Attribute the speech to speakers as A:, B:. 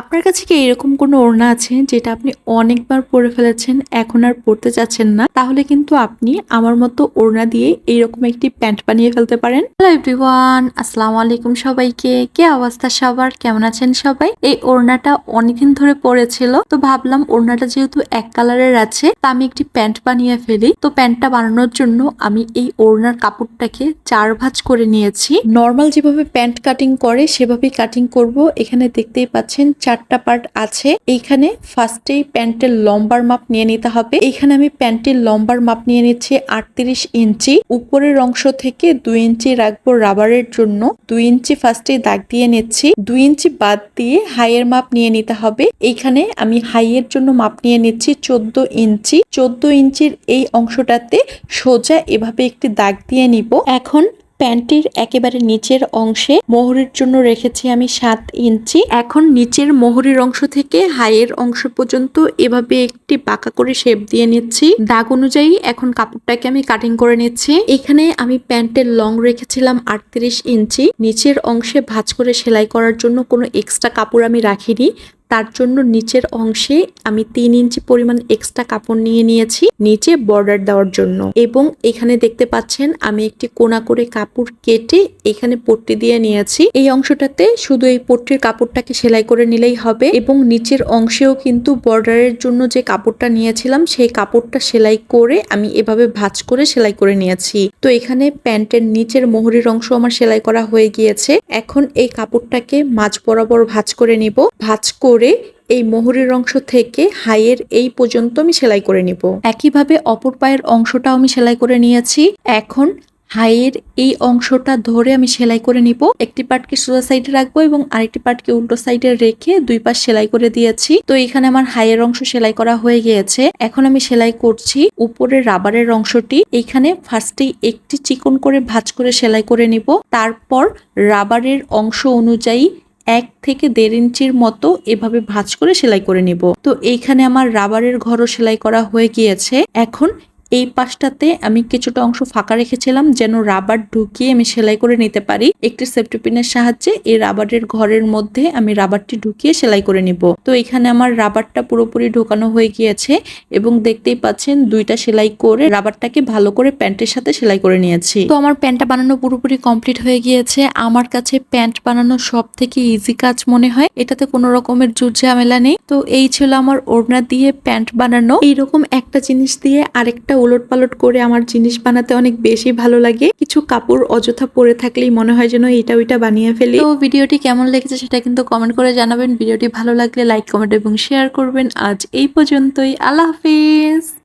A: আপনার কাছে কি এরকম কোনো ওড়না আছে যেটা আপনি অনেকবার পরে ফেলেছেন এখন আর পরতে চাচ্ছেন না? তাহলে কিন্তু আপনি আমার মতো ওড়না দিয়ে এইরকম একটি প্যান্ট বানিয়ে ফেলতে পারেন। হ্যালো এভরিওয়ান আসসালামু আলাইকুম সবাইকে। কি অবস্থা সবার? কেমন আছেন সবাই? এই ওড়নাটা অনেকদিন ধরে পড়েছিল তো ভাবলাম ওড়নাটা যেহেতু এক কালারের আছে তা আমি একটি প্যান্ট বানিয়ে ফেলি। তো প্যান্টটা বানানোর জন্য আমি এই ওড়নার কাপড়টাকে চার ভাঁজ করে নিয়েছি। নর্মাল যেভাবে প্যান্ট কাটিং করে সেভাবেই কাটিং করব। এখানে দেখতেই পাচ্ছেন চারটা পার্ট আছে। এইখানে ফার্স্টেই প্যান্টের লম্বার মাপ নিয়ে নিতে হবে। এইখানে আমি প্যান্টের লম্বার মাপ নিয়ে নিচ্ছি আটত্রিশ ইঞ্চি। উপরের অংশ থেকে দুই ইঞ্চি রাখব রাবারের জন্য। দুই ইঞ্চি ফার্স্টে দাগ দিয়ে নিচ্ছি। দুই ইঞ্চি বাদ দিয়ে হাইয়ের মাপ নিয়ে নিতে হবে। এইখানে আমি হাইয়ের জন্য মাপ নিয়ে নিচ্ছি চোদ্দ ইঞ্চি। চোদ্দ ইঞ্চির এই অংশটাতে সোজা এভাবে একটি দাগ দিয়ে নিব। এখন প্যান্টের একেবারে নিচের অংশে মোহরের জন্য রেখেছি আমি সাত ইঞ্চি। এখন নিচের মোহরের অংশ থেকে হাইয়ের অংশ পর্যন্ত এভাবে একটি বাঁকা করে শেপ দিয়ে নিচ্ছি। দাগ অনুযায়ী এখন কাপড়টাকে আমি কাটিং করে নিচ্ছি। এখানে আমি প্যান্টের লং রেখেছিলাম আটত্রিশ ইঞ্চি। নিচের অংশে ভাঁজ করে সেলাই করার জন্য কোনো এক্সট্রা কাপড় আমি রাখিনি। তার জন্য নিচের অংশে আমি তিন ইঞ্চি পরিমাণ এক্সট্রা কাপড় নিয়ে নিয়েছি, নিচে বর্ডার দেওয়ার জন্য। এবং এখানে দেখতে পাচ্ছেন আমি একটি কোনা করে কাপড় কেটে এখানে পট্টি দিয়ে নিয়েছি। এই অংশটাতে শুধু এই পট্টির কাপড়টাকে সেলাই করে নিলেই হবে এবং নিচের অংশেও কিন্তু বর্ডারের জন্য যে কাপড়টা নিয়েছিলাম, সেই কাপড়টা সেলাই করে আমি এভাবে ভাঁজ করে সেলাই করে নিয়েছি। তো এখানে প্যান্টের নিচের মোহরির অংশ আমার সেলাই করা হয়ে গিয়েছে। এখন এই কাপড়টাকে মাঝ বরাবর ভাঁজ করে নিব। ভাঁজ করে এই মোহরের অংশ থেকে হাইয়ের এই পর্যন্ত আমি সেলাই করে নিব। একইভাবে অপর পায়ের অংশটাও আমি সেলাই করে নিয়েছি। এখন হাইয়ের এই অংশটা ধরে আমি সেলাই করে নিব। একটি পার্টকে সোজা সাইডে রাখব এবং আরেকটি পার্টকে উল্টো সাইডে রেখে দুই পাশ সেলাই করে দিয়েছি। তো এখানে আমার হাইয়ের অংশ সেলাই করা হয়ে গিয়েছে। এখন আমি সেলাই করছি উপরের রাবারের অংশটি। এখানে ফার্স্টেই একটি চিকন করে ভাঁজ করে সেলাই করে নিব। তারপর রাবারের অংশ অনুযায়ী এক থেকে দেড় ইঞ্চির মতো এভাবে ভাঁজ করে সেলাই করে নিব। তো এইখানে আমার রাবারের ঘরও সেলাই করা হয়ে গিয়েছে। এখন এই পাশটাতে আমি কিছুটা অংশ ফাঁকা রেখেছিলাম যেন রাবার ঢুকিয়ে আমি সেলাই করে নিতে পারি। একটি সেফটি পিনের সাহায্যে এই রাবারের ঘরের মধ্যে আমি রাবারটি ঢুকিয়ে সেলাই করে নিব। তো এখানে আমার রাবারটা পুরোপুরি ঢোকানো হয়ে গিয়েছে এবং দেখতেই পাচ্ছেন দুইটা সেলাই করে রাবারটাকে ভালো করে প্যান্টের সাথে সেলাই করে নিয়েছি। তো আমার প্যান্টটা বানানো পুরোপুরি কমপ্লিট হয়ে গিয়েছে। আমার কাছে প্যান্ট বানানো সব থেকে ইজি কাজ মনে হয়। এটাতে কোনো রকমের জুট ঝামেলা নেই। তো এই ছিল আমার ওড়না দিয়ে প্যান্ট বানানো। এইরকম একটা জিনিস দিয়ে আরেকটা উলট পালট করে আমার জিনিস বানাতে অনেক বেশি ভালো লাগে। কিছু কাপড় অযথা পরে থাকলেই মনে হয় যেন এটা ওইটা বানিয়ে ফেলি। তো ভিডিওটি কেমন লেগেছে সেটা কিন্তু কমেন্ট করে জানাবেন। ভিডিওটি ভালো লাগলে লাইক কমেন্ট এবং শেয়ার করবেন। আজ এই পর্যন্তই। আল্লাহ হাফিজ!